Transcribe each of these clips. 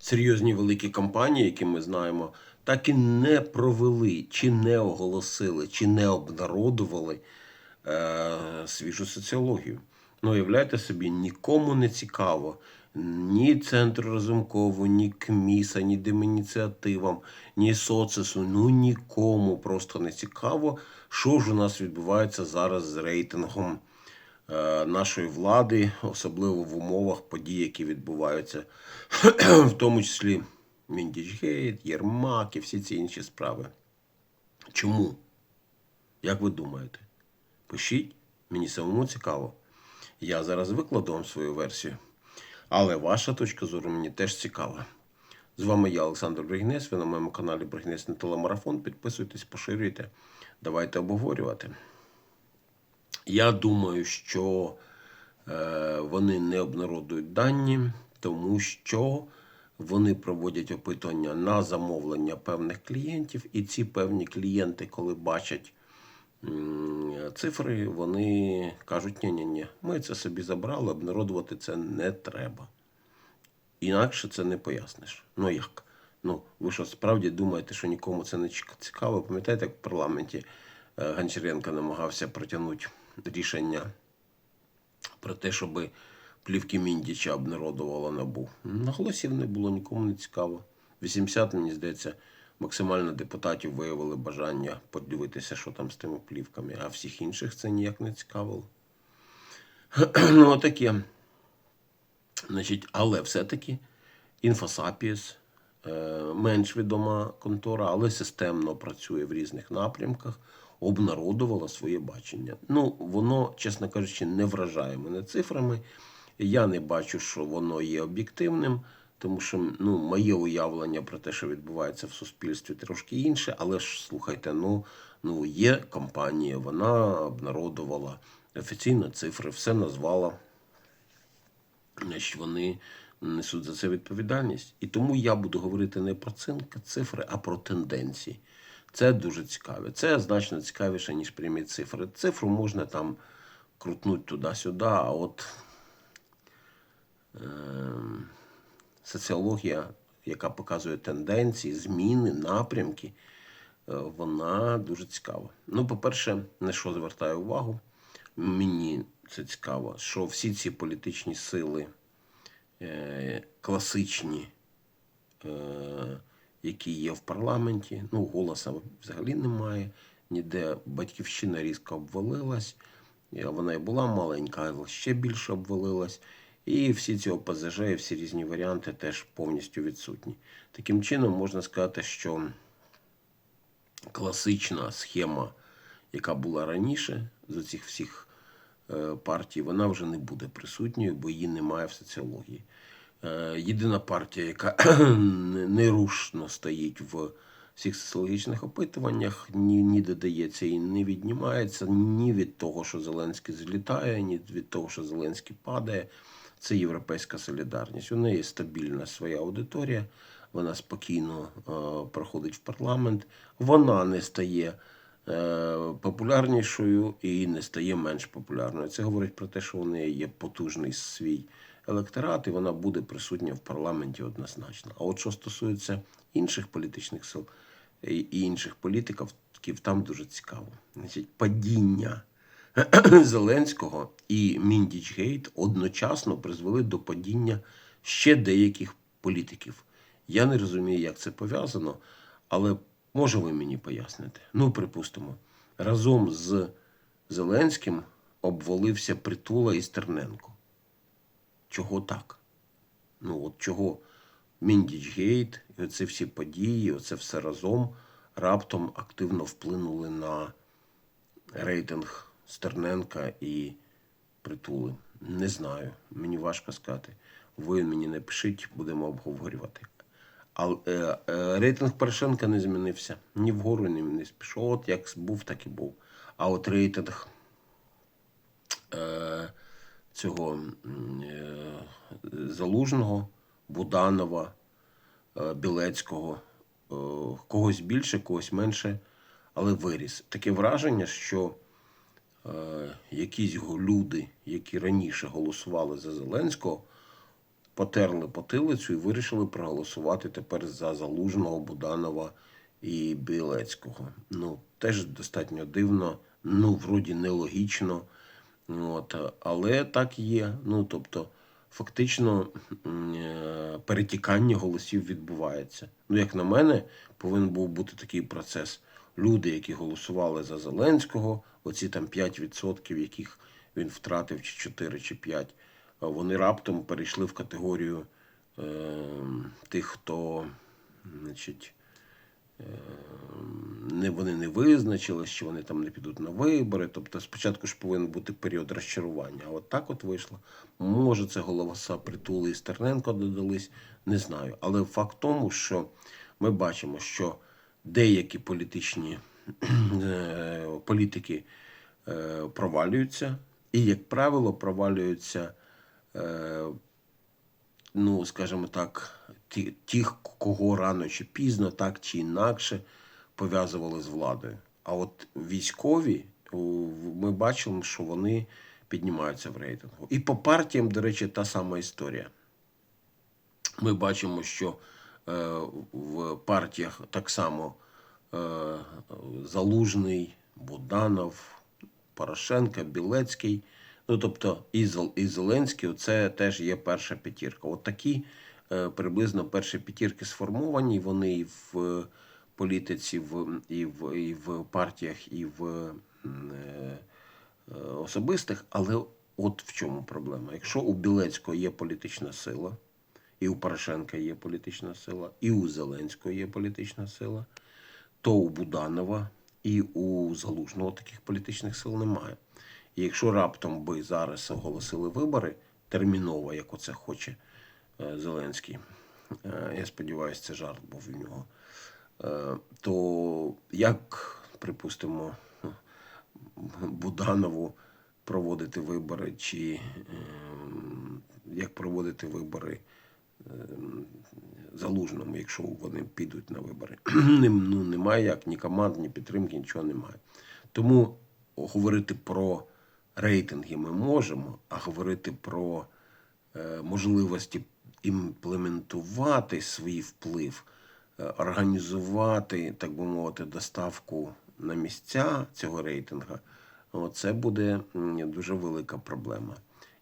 серйозні великі кампанії, які ми знаємо, так і не провели, чи не оголосили, чи не обнародували е, свіжу соціологію. Ну, уявляйте собі, нікому не цікаво. Ні центру Разумкову, ні КМІСа, ні Демініціативам, ні соцесу, ну нікому просто не цікаво, що ж у нас відбувається зараз з рейтингом нашої влади, особливо в умовах подій, які відбуваються, в тому числі Міндічгейт, Єрмак і всі ці інші справи. Чому? Як ви думаєте? Пишіть, мені самому цікаво. Я зараз викладу вам свою версію. Але ваша точка зору мені теж цікава. З вами я, Олександр Бригнес. Ви на моєму каналі Бригнес на телемарафон. Підписуйтесь, поширюйте. Давайте обговорювати. Я думаю, що е, вони не обнародують дані, тому що вони проводять опитування на замовлення певних клієнтів, і ці певні клієнти, коли бачать цифри, вони кажуть: ні ні ні ми це собі забрали, обнародувати це не треба. Інакше це не поясниш. Ну як? Ну, ви що справді думаєте, що нікому це не цікаво? Пам'ятаєте, як в парламенті е, Гончаренко намагався протягнути рішення про те, щоб плівки Міндіча обнародувало набу. На голосів не було, нікому не цікаво. 80, мені здається, максимально депутатів виявили бажання подивитися, що там з тими плівками, а всіх інших це ніяк не цікавило. ну, отаке. Значить, але все-таки Інфосапіс е, менш відома контора, але системно працює в різних напрямках, обнародувала своє бачення. Ну, воно, чесно кажучи, не вражає мене цифрами. Я не бачу, що воно є об'єктивним, тому що ну, моє уявлення про те, що відбувається в суспільстві, трошки інше. Але ж слухайте, ну, ну є компанія, вона обнародувала офіційно цифри, все назвала значить, вони несуть за це відповідальність. І тому я буду говорити не про цифри, а про тенденції. Це дуже цікаве. Це значно цікавіше, ніж прямі цифри. Цифру можна там крутнути туди-сюди, а от е, соціологія, яка показує тенденції, зміни, напрямки, е, вона дуже цікава. Ну, по-перше, на що звертаю увагу, мені це цікаво, що всі ці політичні сили е, класичні, е, які є в парламенті, ну, голоса взагалі немає, ніде батьківщина різко обвалилась, вона і була маленька, але ще більше обвалилась. І всі ці ОПЗЖ, і всі різні варіанти теж повністю відсутні. Таким чином, можна сказати, що класична схема, яка була раніше з цих всіх е, партій, вона вже не буде присутньою, бо її немає в соціології. Е, Єдина партія, яка нерушно стоїть в всіх соціологічних опитуваннях, ні, ні додається і не віднімається ні від того, що Зеленський злітає, ні від того, що Зеленський падає. Це європейська солідарність. У неї стабільна своя аудиторія, вона спокійно е, проходить в парламент, вона не стає популярнішою і не стає менш популярною. Це говорить про те, що у неї є потужний свій електорат, і вона буде присутня в парламенті однозначно. А от що стосується інших політичних сил і інших політиків, там дуже цікаво. Значить, падіння Зеленського і Міндічгейт одночасно призвели до падіння ще деяких політиків. Я не розумію, як це пов'язано, але може ви мені поясните. Ну, припустимо, разом з Зеленським обвалився Притула і Стерненко. Чого так? Ну, от чого Міндічгейт і оці всі події, оце все разом раптом активно вплинули на рейтинг Стерненка і Притули. Не знаю, мені важко сказати. Ви мені не пишіть, будемо обговорювати. А е, е, рейтинг Порошенка не змінився. Ні вгору, ні вниз. Пішов, от як був, так і був. А от рейтинг е, цього Залужного, Буданова, Білецького, когось більше, когось менше, але виріс. Таке враження, що якісь люди, які раніше голосували за Зеленського, потерли потилицю і вирішили проголосувати тепер за Залужного, Буданова і Білецького. Ну, теж достатньо дивно, ну, вроді нелогічно. От, але так є. Ну, тобто, фактично е, перетікання голосів відбувається. Ну, як на мене, повинен був бути такий процес. Люди, які голосували за Зеленського, оці там 5%, яких він втратив, чи 4, чи 5, а вони раптом перейшли в категорію е, тих, хто, значить, не вони не визначили, що вони там не підуть на вибори. Тобто спочатку ж повинен бути період розчарування. А от так от вийшло. Може, це голоса притули і Стерненко додались, не знаю. Але факт тому, що ми бачимо, що деякі політичні е, політики е, провалюються, і, як правило, провалюються. Е, ну, скажімо так, тих, кого рано чи пізно, так чи інакше пов'язували з владою. А от військові, ми бачимо, що вони піднімаються в рейтингу. І по партіям, до речі, та сама історія. Ми бачимо, що е, в партіях так само е, Залужний, Буданов, Порошенка, Білецький. Ну, тобто, і, Зел- і Зеленський, це теж є перша п'ятірка. От такі е, приблизно перші п'ятірки сформовані. Вони і в е, політиці, в, і, в, і в партіях, і в е, е, особистих. Але от в чому проблема. Якщо у Білецького є політична сила, і у Порошенка є політична сила, і у Зеленського є політична сила, то у Буданова і у Залужного таких політичних сил немає. І якщо раптом би зараз оголосили вибори терміново, як оце хоче е, Зеленський, е, я сподіваюся, це жарт був у нього, е, то як, припустимо, Буданову проводити вибори, чи як проводити вибори залужному, якщо вони підуть на вибори. Ну, немає як ні команд, ні підтримки, нічого немає. Тому говорити про рейтинги ми можемо, а говорити про е, можливості імплементувати свій вплив, е, організувати, так би мовити, доставку на місця цього рейтингу, це буде дуже велика проблема.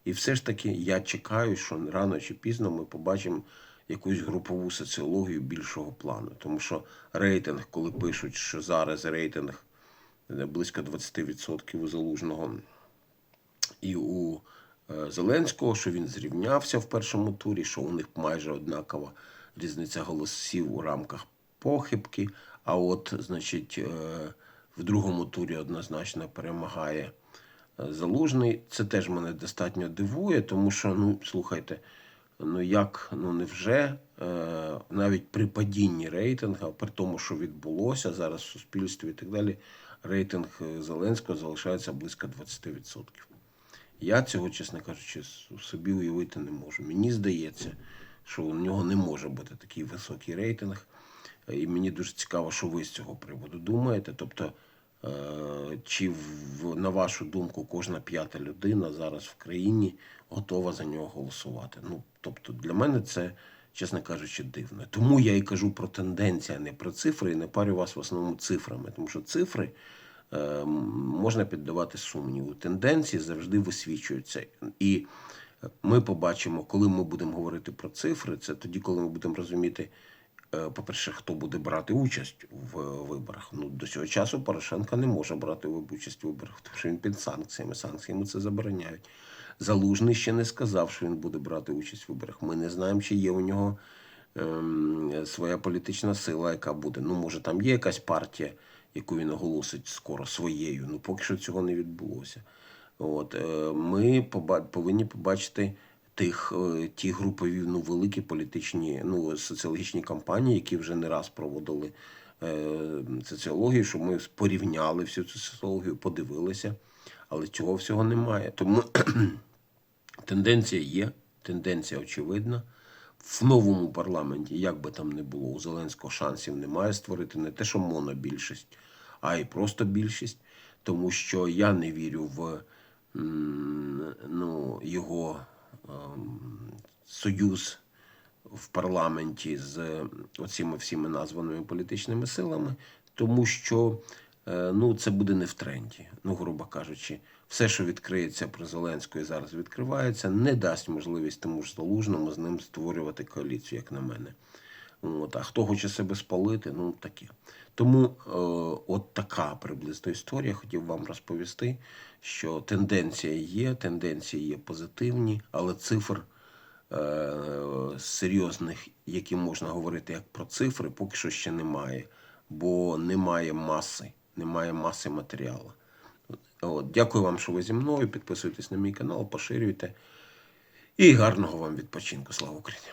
І все ж таки я чекаю, що рано чи пізно ми побачимо якусь групову соціологію більшого плану. Тому що рейтинг, коли пишуть, що зараз рейтинг е, близько 20% у залужного і у е, Зеленського, що він зрівнявся в першому турі, що у них майже однакова різниця голосів у рамках похибки. А от, значить, е, в другому турі однозначно перемагає е, Залужний. Це теж мене достатньо дивує, тому що, ну, слухайте, ну як, ну невже навіть при падінні рейтингу, при тому, що відбулося зараз в суспільстві і так далі, рейтинг Зеленського залишається близько 20%. Я цього, чесно кажучи, собі уявити не можу. Мені здається, що у нього не може бути такий високий рейтинг. І мені дуже цікаво, що ви з цього приводу думаєте. Тобто, е, чи на вашу думку кожна п'ята людина зараз в країні готова за нього голосувати? Ну, тобто, для мене це, чесно кажучи, дивно. Тому я і кажу про тенденції, а не про цифри, і не парю вас в основному цифрами, тому що цифри можна піддавати сумніву. Тенденції завжди висвічуються. І ми побачимо, коли ми будемо говорити про цифри, це тоді, коли ми будемо розуміти, е, по-перше, хто буде брати участь в виборах. Ну, до цього часу Порошенко не може брати участь в виборах, тому що він під санкціями. Санкціями це забороняють. Залужний ще не сказав, що він буде брати участь в виборах. Ми не знаємо, чи є у нього ем, своя політична сила, яка буде. Ну, може, там є якась партія, яку він оголосить скоро своєю. Ну, поки що цього не відбулося. От, е, ми повинні побачити тих, е, ті групові, ну, великі політичні, ну, соціологічні кампанії, які вже не раз проводили е, соціологію, щоб ми порівняли всю цю соціологію, подивилися. Але цього всього немає. Тому тенденція є, тенденція очевидна. В новому парламенті, як би там не було, у Зеленського шансів немає створити не те, що монобільшість, а й просто більшість. Тому що я не вірю в ну, його ем, союз в парламенті з оціми всіми названими політичними силами, тому що е, ну, це буде не в тренді. Ну, грубо кажучи, все, що відкриється при Зеленського і зараз відкривається, не дасть можливість тому ж залужному з ним створювати коаліцію, як на мене. От, а хто хоче себе спалити, ну таке. Тому е, от така приблизно історія. Хотів вам розповісти, що тенденція є, тенденції є позитивні, але цифр е, серйозних, які можна говорити як про цифри, поки що ще немає, бо немає маси, немає маси матеріалу. От, дякую вам, що ви зі мною. Підписуйтесь на мій канал, поширюйте. І гарного вам відпочинку. Слава Україні!